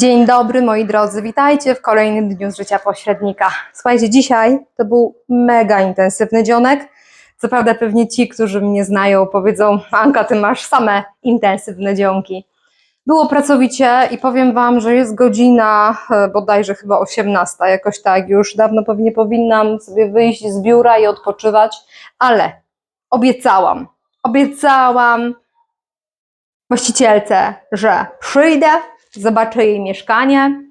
Dzień dobry moi drodzy, witajcie w kolejnym dniu z życia pośrednika. Słuchajcie, dzisiaj to był mega intensywny dzionek. Co prawda pewnie ci, którzy mnie znają powiedzą, Anka ty masz same intensywne dzionki. Było pracowicie i powiem wam, że jest godzina e, bodajże chyba 18, jakoś tak, już dawno pewnie powinnam sobie wyjść z biura i odpoczywać, ale obiecałam, obiecałam właścicielce, że przyjdę, zobaczę jej mieszkanie,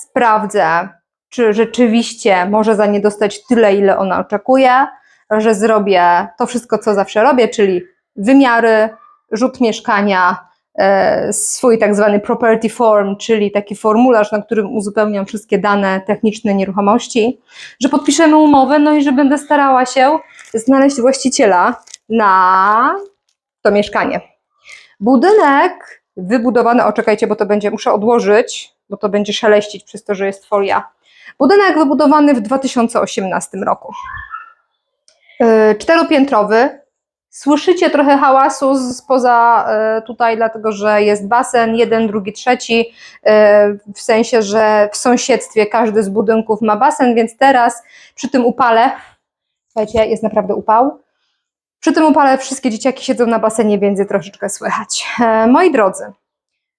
sprawdzę, czy rzeczywiście może za nie dostać tyle, ile ona oczekuje, że zrobię to wszystko, co zawsze robię, czyli wymiary, rzut mieszkania, e, swój tak zwany property form, czyli taki formularz, na którym uzupełniam wszystkie dane techniczne nieruchomości, że podpiszemy umowę, no i że będę starała się znaleźć właściciela na to mieszkanie. Budynek wybudowany, o czekajcie, bo to będzie, muszę odłożyć, bo to będzie szeleścić przez to, że jest folia. Budynek wybudowany w 2018 roku. Yy, Czteropiętrowy. Słyszycie trochę hałasu spoza yy, tutaj, dlatego że jest basen, jeden, drugi, trzeci, yy, w sensie, że w sąsiedztwie każdy z budynków ma basen, więc teraz przy tym upale, słuchajcie, jest naprawdę upał, przy tym upale wszystkie dzieciaki siedzą na basenie, więc je troszeczkę słychać. E, moi drodzy,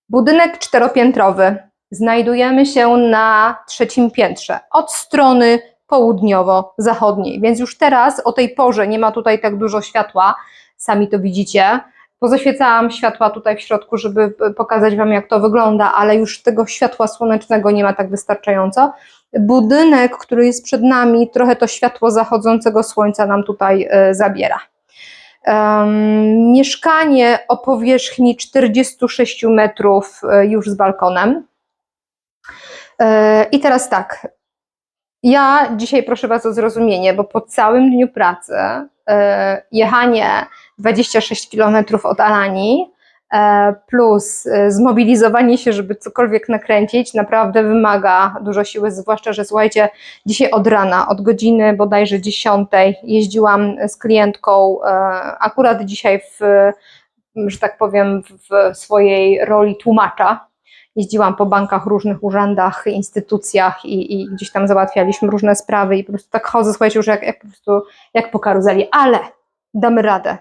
budynek czteropiętrowy. Znajdujemy się na trzecim piętrze, od strony południowo-zachodniej, więc już teraz o tej porze nie ma tutaj tak dużo światła, sami to widzicie. Pozaświecałam światła tutaj w środku, żeby pokazać Wam, jak to wygląda, ale już tego światła słonecznego nie ma tak wystarczająco. Budynek, który jest przed nami, trochę to światło zachodzącego słońca nam tutaj e, zabiera. Um, mieszkanie o powierzchni 46 metrów e, już z balkonem. E, I teraz tak. Ja dzisiaj proszę Was o zrozumienie, bo po całym dniu pracy e, jechanie 26 km od Alanii plus e, zmobilizowanie się, żeby cokolwiek nakręcić, naprawdę wymaga dużo siły, zwłaszcza, że słuchajcie, dzisiaj od rana, od godziny bodajże 10 jeździłam z klientką, e, akurat dzisiaj w, że tak powiem, w swojej roli tłumacza, jeździłam po bankach, różnych urzędach, instytucjach i, i gdzieś tam załatwialiśmy różne sprawy i po prostu tak chodzę, słuchajcie, już jak, jak po prostu jak po karuzeli, ale damy radę.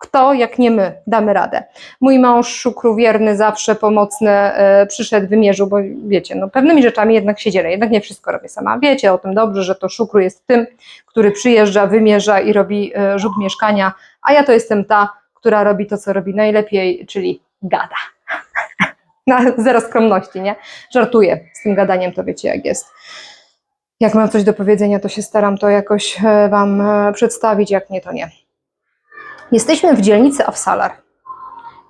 Kto, jak nie my, damy radę. Mój mąż, szukru wierny, zawsze pomocny, e, przyszedł, wymierzył, bo wiecie, no pewnymi rzeczami jednak się dzielę, jednak nie wszystko robię sama. Wiecie o tym dobrze, że to szukru jest tym, który przyjeżdża, wymierza i robi e, rzut mieszkania, a ja to jestem ta, która robi to, co robi najlepiej, czyli gada. Na zero skromności, nie? Żartuję z tym gadaniem, to wiecie jak jest. Jak mam coś do powiedzenia, to się staram to jakoś e, Wam przedstawić, jak nie, to nie. Jesteśmy w dzielnicy Afsalar.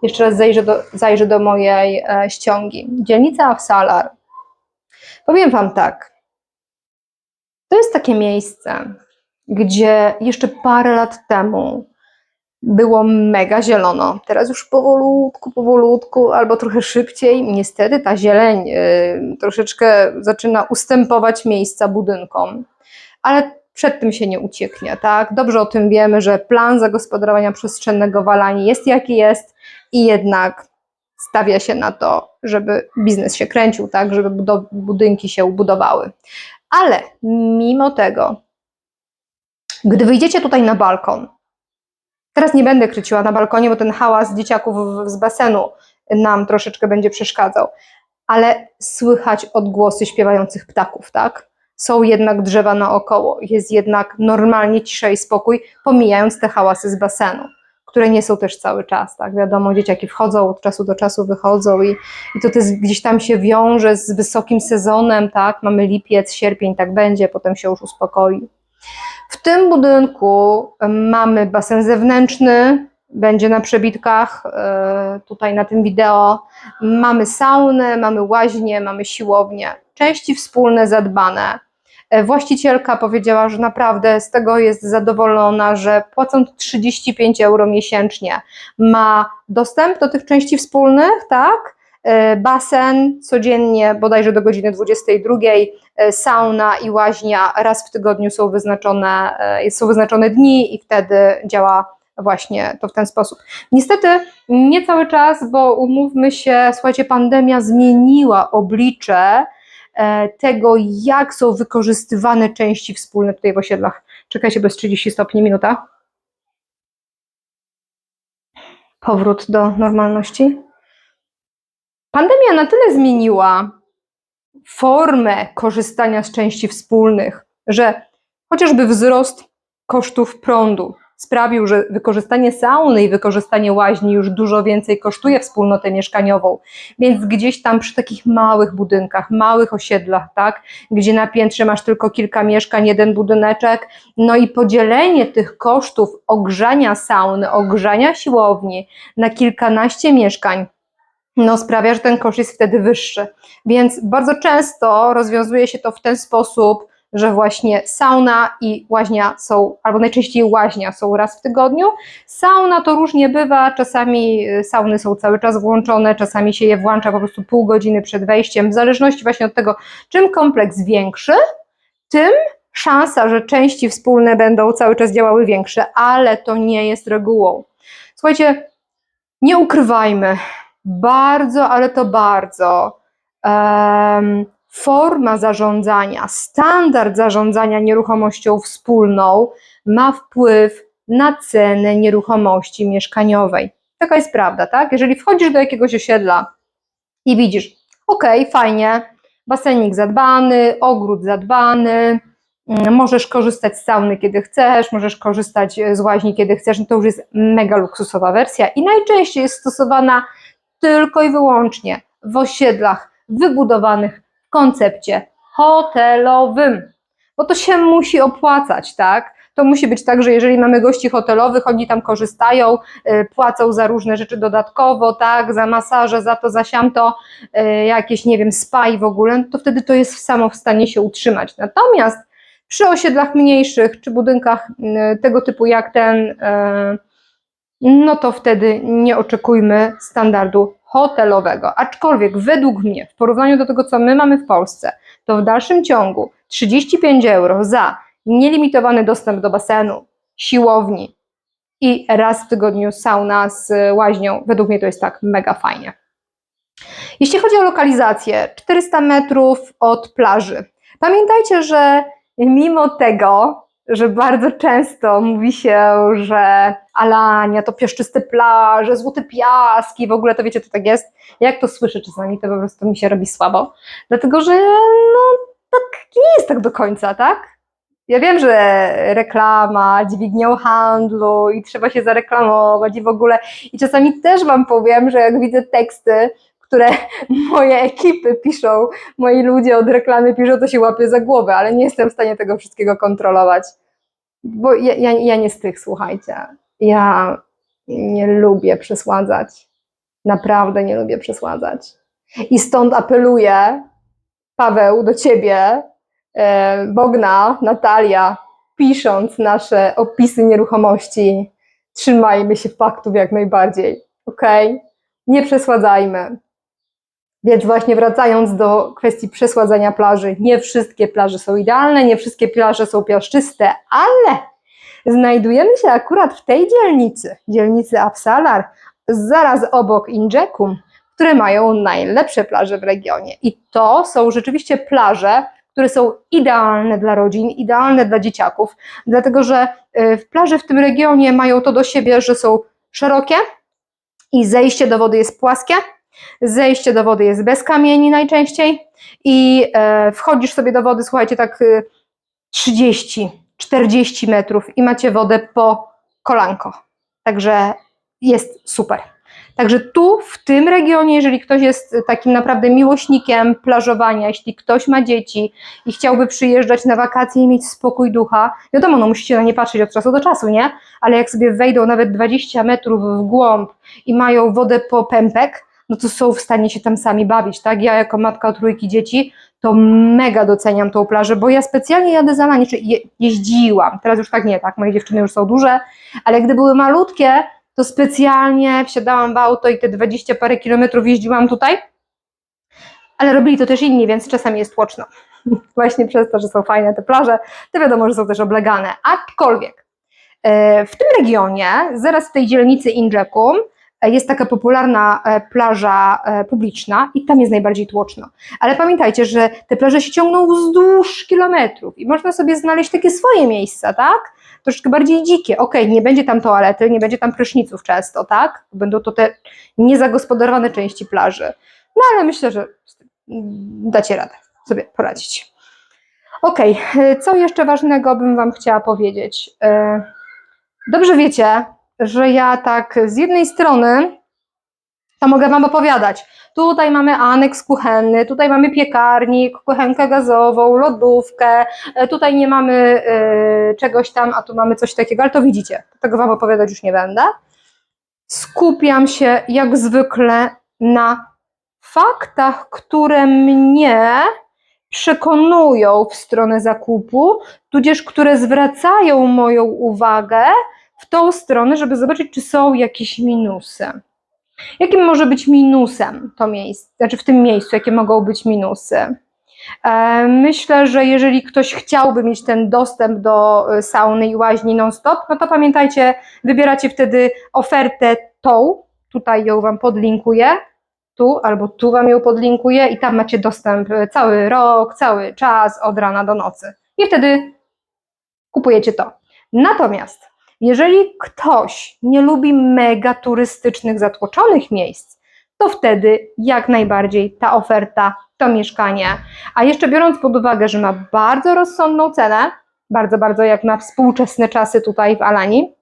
Jeszcze raz zajrzę do, zajrzę do mojej e, ściągi. Dzielnica Afsalar. Powiem Wam tak. To jest takie miejsce, gdzie jeszcze parę lat temu było mega zielono. Teraz już powolutku, powolutku, albo trochę szybciej. Niestety ta zieleń y, troszeczkę zaczyna ustępować miejsca budynkom, ale przed tym się nie ucieknie, tak? Dobrze o tym wiemy, że plan zagospodarowania przestrzennego w jest jaki jest i jednak stawia się na to, żeby biznes się kręcił, tak? Żeby budynki się budowały. Ale mimo tego, gdy wyjdziecie tutaj na balkon, Teraz nie będę kryciła na balkonie, bo ten hałas dzieciaków z basenu nam troszeczkę będzie przeszkadzał. Ale słychać odgłosy śpiewających ptaków, tak? Są jednak drzewa naokoło, jest jednak normalnie cisza i spokój, pomijając te hałasy z basenu, które nie są też cały czas, tak? Wiadomo, dzieciaki wchodzą, od czasu do czasu wychodzą i, i to też gdzieś tam się wiąże z wysokim sezonem, tak? Mamy lipiec, sierpień, tak będzie, potem się już uspokoi. W tym budynku mamy basen zewnętrzny, będzie na przebitkach e, tutaj na tym wideo. Mamy saunę, mamy łaźnię, mamy siłownię. Części wspólne zadbane. E, Właścicielka powiedziała, że naprawdę z tego jest zadowolona, że płacąc 35 euro miesięcznie ma dostęp do tych części wspólnych, tak? E, Basen codziennie, bodajże do godziny 22, e, sauna i łaźnia raz w tygodniu są wyznaczone, są wyznaczone dni i wtedy działa właśnie to w ten sposób. Niestety nie cały czas, bo umówmy się, słuchajcie, pandemia zmieniła oblicze tego, jak są wykorzystywane części wspólne tutaj w osiedlach. Czekajcie, bez 30 stopni minuta. Powrót do normalności. Pandemia na tyle zmieniła formę korzystania z części wspólnych, że chociażby wzrost kosztów prądu sprawił, że wykorzystanie sauny i wykorzystanie łaźni już dużo więcej kosztuje wspólnotę mieszkaniową. Więc gdzieś tam przy takich małych budynkach, małych osiedlach, tak, gdzie na piętrze masz tylko kilka mieszkań, jeden budyneczek, no i podzielenie tych kosztów ogrzania sauny, ogrzania siłowni na kilkanaście mieszkań, no sprawia, że ten koszt jest wtedy wyższy. Więc bardzo często rozwiązuje się to w ten sposób, że właśnie sauna i łaźnia są, albo najczęściej łaźnia są raz w tygodniu. Sauna to różnie bywa, czasami y, sauny są cały czas włączone, czasami się je włącza po prostu pół godziny przed wejściem, w zależności właśnie od tego, czym kompleks większy, tym szansa, że części wspólne będą cały czas działały większe, ale to nie jest regułą. Słuchajcie, nie ukrywajmy, bardzo, ale to bardzo em, forma zarządzania, standard zarządzania nieruchomością wspólną ma wpływ na cenę nieruchomości mieszkaniowej. Taka jest prawda, tak? Jeżeli wchodzisz do jakiegoś osiedla i widzisz, ok, fajnie, basenik zadbany, ogród zadbany, mm, możesz korzystać z sauny kiedy chcesz, możesz korzystać e, z łaźni kiedy chcesz, no to już jest mega luksusowa wersja i najczęściej jest stosowana tylko i wyłącznie w osiedlach wybudowanych koncepcie hotelowym, bo to się musi opłacać, tak? To musi być tak, że jeżeli mamy gości hotelowych, oni tam korzystają, y, płacą za różne rzeczy dodatkowo, tak, za masaże, za to, za siamto, y, jakieś, nie wiem, spa i w ogóle, no to wtedy to jest samo w stanie się utrzymać. Natomiast przy osiedlach mniejszych czy budynkach y, tego typu jak ten, no to wtedy nie oczekujmy standardu hotelowego. Aczkolwiek według mnie, w porównaniu do tego, co my mamy w Polsce, to w dalszym ciągu 35 euro za nielimitowany dostęp do basenu, siłowni i raz w tygodniu sauna z łaźnią, według mnie to jest tak mega fajnie. Jeśli chodzi o lokalizację, 400 metrów od plaży. Pamiętajcie, że mimo tego, że bardzo często mówi się, że Alania to piaszczyste plaże, złote piaski, w ogóle to wiecie, to tak jest. Jak to słyszę czasami, to po prostu mi się robi słabo. Dlatego, że no tak nie jest tak do końca, tak? Ja wiem, że reklama, dźwignią handlu i trzeba się zareklamować i w ogóle. I czasami też Wam powiem, że jak widzę teksty, które moje ekipy piszą, moi ludzie od reklamy piszą, to się łapię za głowę, ale nie jestem w stanie tego wszystkiego kontrolować. Bo ja, ja, ja nie z tych, słuchajcie. Ja nie lubię przesładzać. Naprawdę nie lubię przesładzać. I stąd apeluję, Paweł, do ciebie, e, Bogna, Natalia, pisząc nasze opisy nieruchomości, trzymajmy się faktów jak najbardziej, ok? Nie przesładzajmy. Więc właśnie wracając do kwestii przesładzania plaży, nie wszystkie plaże są idealne, nie wszystkie plaże są piaszczyste, ale znajdujemy się akurat w tej dzielnicy, dzielnicy Apsalar, zaraz obok Injekum, które mają najlepsze plaże w regionie. I to są rzeczywiście plaże, które są idealne dla rodzin, idealne dla dzieciaków, dlatego że y, plaże w tym regionie mają to do siebie, że są szerokie i zejście do wody jest płaskie, Zejście do wody jest bez kamieni najczęściej i e, wchodzisz sobie do wody, słuchajcie, tak y, 30, 40 metrów i macie wodę po kolanko. Także jest super. Także tu, w tym regionie, jeżeli ktoś jest takim naprawdę miłośnikiem plażowania, jeśli ktoś ma dzieci i chciałby przyjeżdżać na wakacje i mieć spokój ducha, wiadomo, no musicie na nie patrzeć od czasu do czasu, nie? Ale jak sobie wejdą nawet 20 metrów w głąb i mają wodę po pępek, no to są w stanie się tam sami bawić, tak? Ja jako matka trójki dzieci, to mega doceniam tą plażę, bo ja specjalnie jadę za lanie, czy je, jeździłam, teraz już tak nie, tak? Moje dziewczyny już są duże, ale gdy były malutkie, to specjalnie wsiadałam w auto i te 20 parę kilometrów jeździłam tutaj, ale robili to też inni, więc czasami jest tłoczno. Właśnie przez to, że są fajne te plaże, to wiadomo, że są też oblegane. Aczkolwiek E, W tym regionie, zaraz w tej dzielnicy Injekum, e, jest taka popularna e, plaża e, publiczna i tam jest najbardziej tłoczno. Ale pamiętajcie, że te plaże się ciągną wzdłuż kilometrów i można sobie znaleźć takie swoje miejsca, tak? Troszeczkę bardziej dzikie. Okej, nie będzie tam toalety, nie będzie tam pryszniców często, tak? Będą to te niezagospodarowane części plaży. No ale myślę, że tym dacie radę sobie poradzić. Okej, e, co jeszcze ważnego bym Wam chciała powiedzieć? E, Dobrze wiecie, że ja tak z jednej strony to mogę Wam opowiadać. Tutaj mamy aneks kuchenny, tutaj mamy piekarnik, kuchenkę gazową, lodówkę, e, tutaj nie mamy e, czegoś tam, a tu mamy coś takiego, ale to widzicie, tego Wam opowiadać już nie będę. Skupiam się jak zwykle na faktach, które mnie przekonują w stronę zakupu, tudzież które zwracają moją uwagę w tą stronę, żeby zobaczyć, czy są jakieś minusy. Jakim może być minusem to miejsce, znaczy w tym miejscu, jakie mogą być minusy? E, Myślę, że jeżeli ktoś chciałby mieć ten dostęp do e, sauny i łaźni non-stop, no to pamiętajcie, wybieracie wtedy ofertę tą, tutaj ją Wam podlinkuję, tu albo tu Wam ją podlinkuję i tam macie dostęp e, cały rok, cały czas, od rana do nocy. I wtedy kupujecie to. Natomiast jeżeli ktoś nie lubi mega turystycznych, zatłoczonych miejsc, to wtedy jak najbardziej ta oferta, to mieszkanie. A jeszcze biorąc pod uwagę, że ma bardzo rozsądną cenę, bardzo, bardzo jak na współczesne czasy tutaj w Alanii,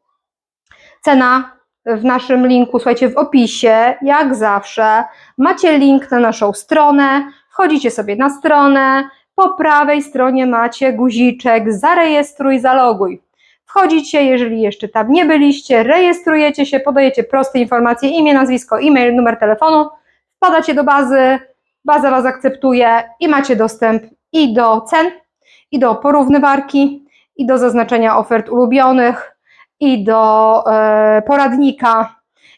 cena w naszym linku, słuchajcie, w opisie, jak zawsze, macie link na naszą stronę, wchodzicie sobie na stronę, po prawej stronie macie guziczek zarejestruj, zaloguj. Wchodzicie, jeżeli jeszcze tam nie byliście, rejestrujecie się, podajecie proste informacje, imię, nazwisko, e-mail, numer telefonu, wpadacie do bazy, baza Was akceptuje i macie dostęp i do cen, i do porównywarki, i do zaznaczenia ofert ulubionych, i do e, poradnika,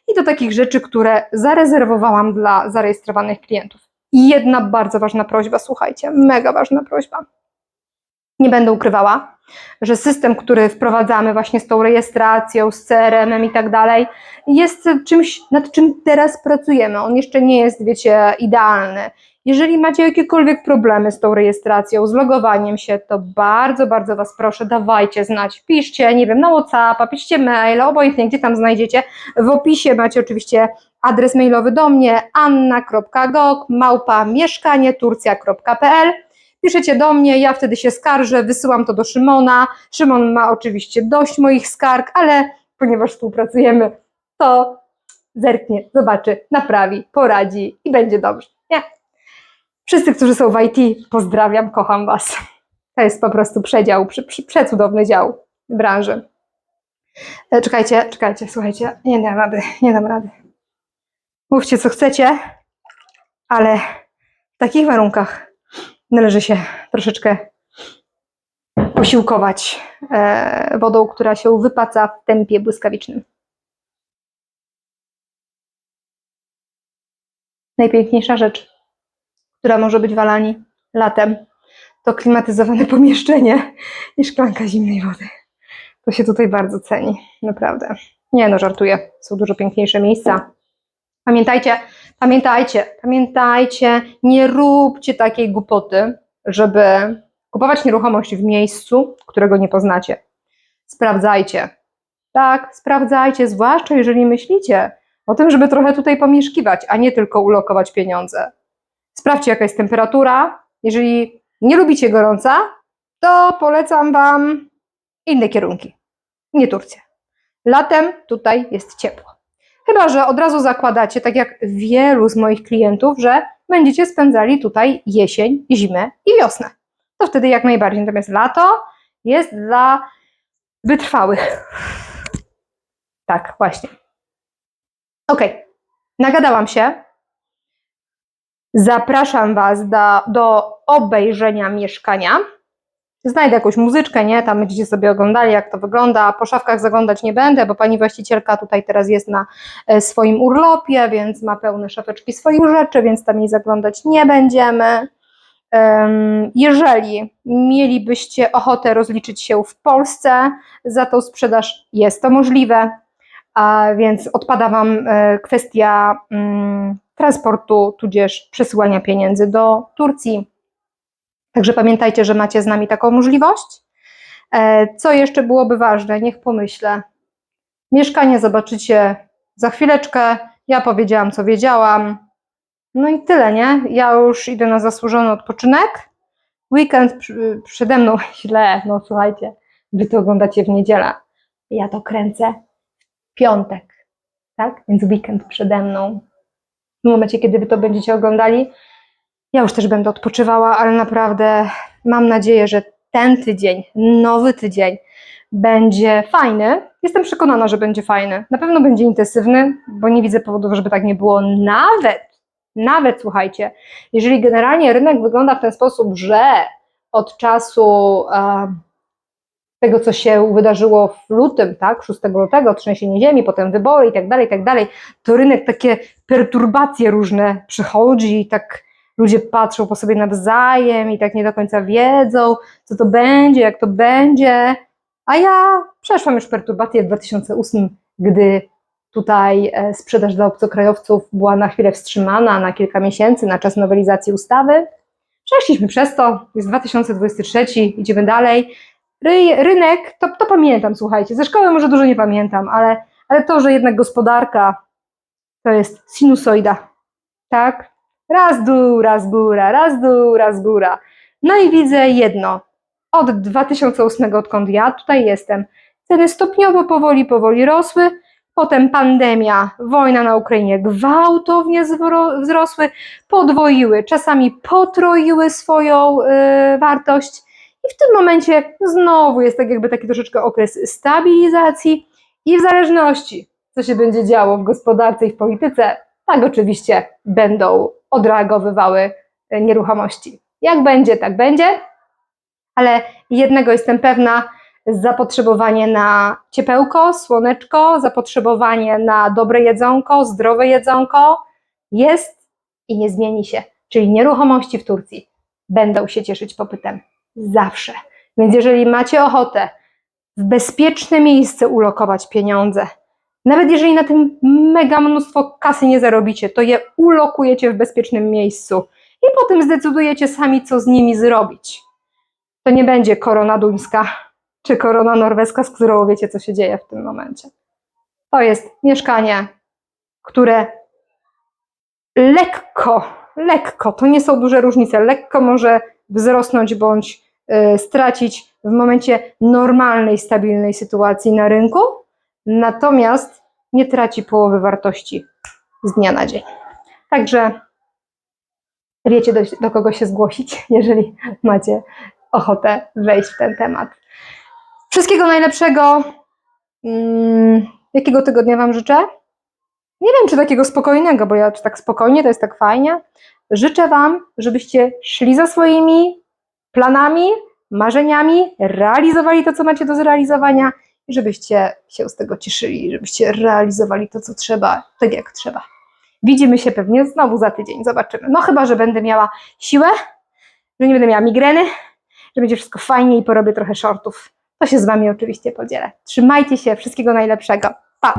i do takich rzeczy, które zarezerwowałam dla zarejestrowanych klientów. Jedna bardzo ważna prośba, słuchajcie, mega ważna prośba. Nie będę ukrywała, że system, który wprowadzamy właśnie z tą rejestracją, z CRM-em i tak dalej, jest czymś, nad czym teraz pracujemy. On jeszcze nie jest, wiecie, idealny. Jeżeli macie jakiekolwiek problemy z tą rejestracją, z logowaniem się, to bardzo, bardzo Was proszę, dawajcie znać. Piszcie, nie wiem, na WhatsAppa, piszcie maila, obojętnie, gdzie tam znajdziecie. W opisie macie oczywiście adres mailowy do mnie anna.gok małpa mieszkanieturcja.pl Piszecie do mnie, ja wtedy się skarżę, wysyłam to do Szymona. Szymon ma oczywiście dość moich skarg, ale ponieważ współpracujemy, to zerknie, zobaczy, naprawi, poradzi i będzie dobrze. Nie? Wszyscy, którzy są w IT, pozdrawiam, kocham Was. To jest po prostu przedział, prze, prze, przecudowny dział branży. E, Czekajcie, czekajcie, słuchajcie, nie dam rady, nie dam rady. Mówcie co chcecie, ale w takich warunkach należy się troszeczkę posiłkować e, wodą, która się wypaca w tempie błyskawicznym. Najpiękniejsza rzecz, która może być w Alanii latem, to klimatyzowane pomieszczenie i szklanka zimnej wody. To się tutaj bardzo ceni, naprawdę. Nie no, żartuję, są dużo piękniejsze miejsca. Pamiętajcie, pamiętajcie, pamiętajcie, nie róbcie takiej głupoty, żeby kupować nieruchomość w miejscu, którego nie poznacie. Sprawdzajcie. Tak, sprawdzajcie, zwłaszcza jeżeli myślicie o tym, żeby trochę tutaj pomieszkiwać, a nie tylko ulokować pieniądze. Sprawdźcie, jaka jest temperatura. Jeżeli nie lubicie gorąca, to polecam Wam inne kierunki, nie Turcję. Latem tutaj jest ciepło. Chyba, że od razu zakładacie, tak jak wielu z moich klientów, że będziecie spędzali tutaj jesień, zimę i wiosnę. To wtedy jak najbardziej. Natomiast lato jest dla wytrwałych. Tak, właśnie. Ok, nagadałam się. Zapraszam Was do, do obejrzenia mieszkania. Znajdę jakąś muzyczkę, nie? Tam będziecie sobie oglądali, jak to wygląda. Po szafkach zaglądać nie będę, bo pani właścicielka tutaj teraz jest na e, swoim urlopie, więc ma pełne szafeczki swoich rzeczy, więc tam jej zaglądać nie będziemy. Em, Jeżeli mielibyście ochotę rozliczyć się w Polsce za tą sprzedaż, jest to możliwe, a więc odpada Wam e, kwestia mm, transportu, tudzież przesyłania pieniędzy do Turcji. Także pamiętajcie, że macie z nami taką możliwość. E, Co jeszcze byłoby ważne? Niech pomyślę. Mieszkanie zobaczycie za chwileczkę. Ja powiedziałam, co wiedziałam. No i tyle, nie? Ja już idę na zasłużony odpoczynek. Weekend przede mną źle, no słuchajcie, wy to oglądacie w niedzielę. Ja to kręcę w piątek, tak? Więc weekend przede mną. W momencie, kiedy wy to będziecie oglądali, ja już też będę odpoczywała, ale naprawdę mam nadzieję, że ten tydzień, nowy tydzień będzie fajny. Jestem przekonana, że będzie fajny. Na pewno będzie intensywny, bo nie widzę powodów, żeby tak nie było. Nawet, nawet słuchajcie, jeżeli generalnie rynek wygląda w ten sposób, że od czasu tego, co się wydarzyło w lutym, tak, 6 lutego, trzęsienie ziemi, potem wybory i tak dalej, i tak dalej, to rynek takie perturbacje różne przychodzi i tak ludzie patrzą po sobie nawzajem i tak nie do końca wiedzą, co to będzie, jak to będzie. A ja przeszłam już perturbację w 2008, gdy tutaj e, sprzedaż dla obcokrajowców była na chwilę wstrzymana na kilka miesięcy na czas nowelizacji ustawy. Przeszliśmy przez to, jest 2023, idziemy dalej. Ry, rynek, to, to pamiętam, słuchajcie, ze szkoły może dużo nie pamiętam, ale, ale to, że jednak gospodarka to jest sinusoida, tak? Raz dół, raz góra, raz dół, raz góra. No i widzę jedno. Od 2008, odkąd ja tutaj jestem, ceny stopniowo, powoli, powoli rosły. Potem pandemia, wojna na Ukrainie gwałtownie wzrosły, podwoiły, czasami potroiły swoją y, wartość. I w tym momencie znowu jest tak jakby taki troszeczkę okres stabilizacji i w zależności, co się będzie działo w gospodarce i w polityce, tak oczywiście będą odreagowywały e, nieruchomości. Jak będzie, tak będzie, ale jednego jestem pewna, zapotrzebowanie na ciepełko, słoneczko, zapotrzebowanie na dobre jedzonko, zdrowe jedzonko jest i nie zmieni się. Czyli nieruchomości w Turcji będą się cieszyć popytem zawsze. Więc jeżeli macie ochotę w bezpieczne miejsce ulokować pieniądze, nawet jeżeli na tym mega mnóstwo kasy nie zarobicie, to je ulokujecie w bezpiecznym miejscu i potem zdecydujecie sami, co z nimi zrobić. To nie będzie korona duńska czy korona norweska, z którą wiecie, co się dzieje w tym momencie. To jest mieszkanie, które lekko, lekko, to nie są duże różnice, lekko może wzrosnąć bądź y, stracić w momencie normalnej, stabilnej sytuacji na rynku, natomiast nie traci połowy wartości z dnia na dzień. Także wiecie, do, do kogo się zgłosić, jeżeli macie ochotę wejść w ten temat. Wszystkiego najlepszego. Mm, Jakiego tygodnia Wam życzę? Nie wiem, czy takiego spokojnego, bo ja czy tak spokojnie to jest tak fajnie. Życzę Wam, żebyście szli za swoimi planami, marzeniami, realizowali to, co macie do zrealizowania żebyście się z tego cieszyli, żebyście realizowali to, co trzeba, tak jak trzeba. Widzimy się pewnie znowu za tydzień, zobaczymy. No chyba, że będę miała siłę, że nie będę miała migreny, że będzie wszystko fajnie i porobię trochę shortów. To się z Wami oczywiście podzielę. Trzymajcie się, wszystkiego najlepszego. Pa!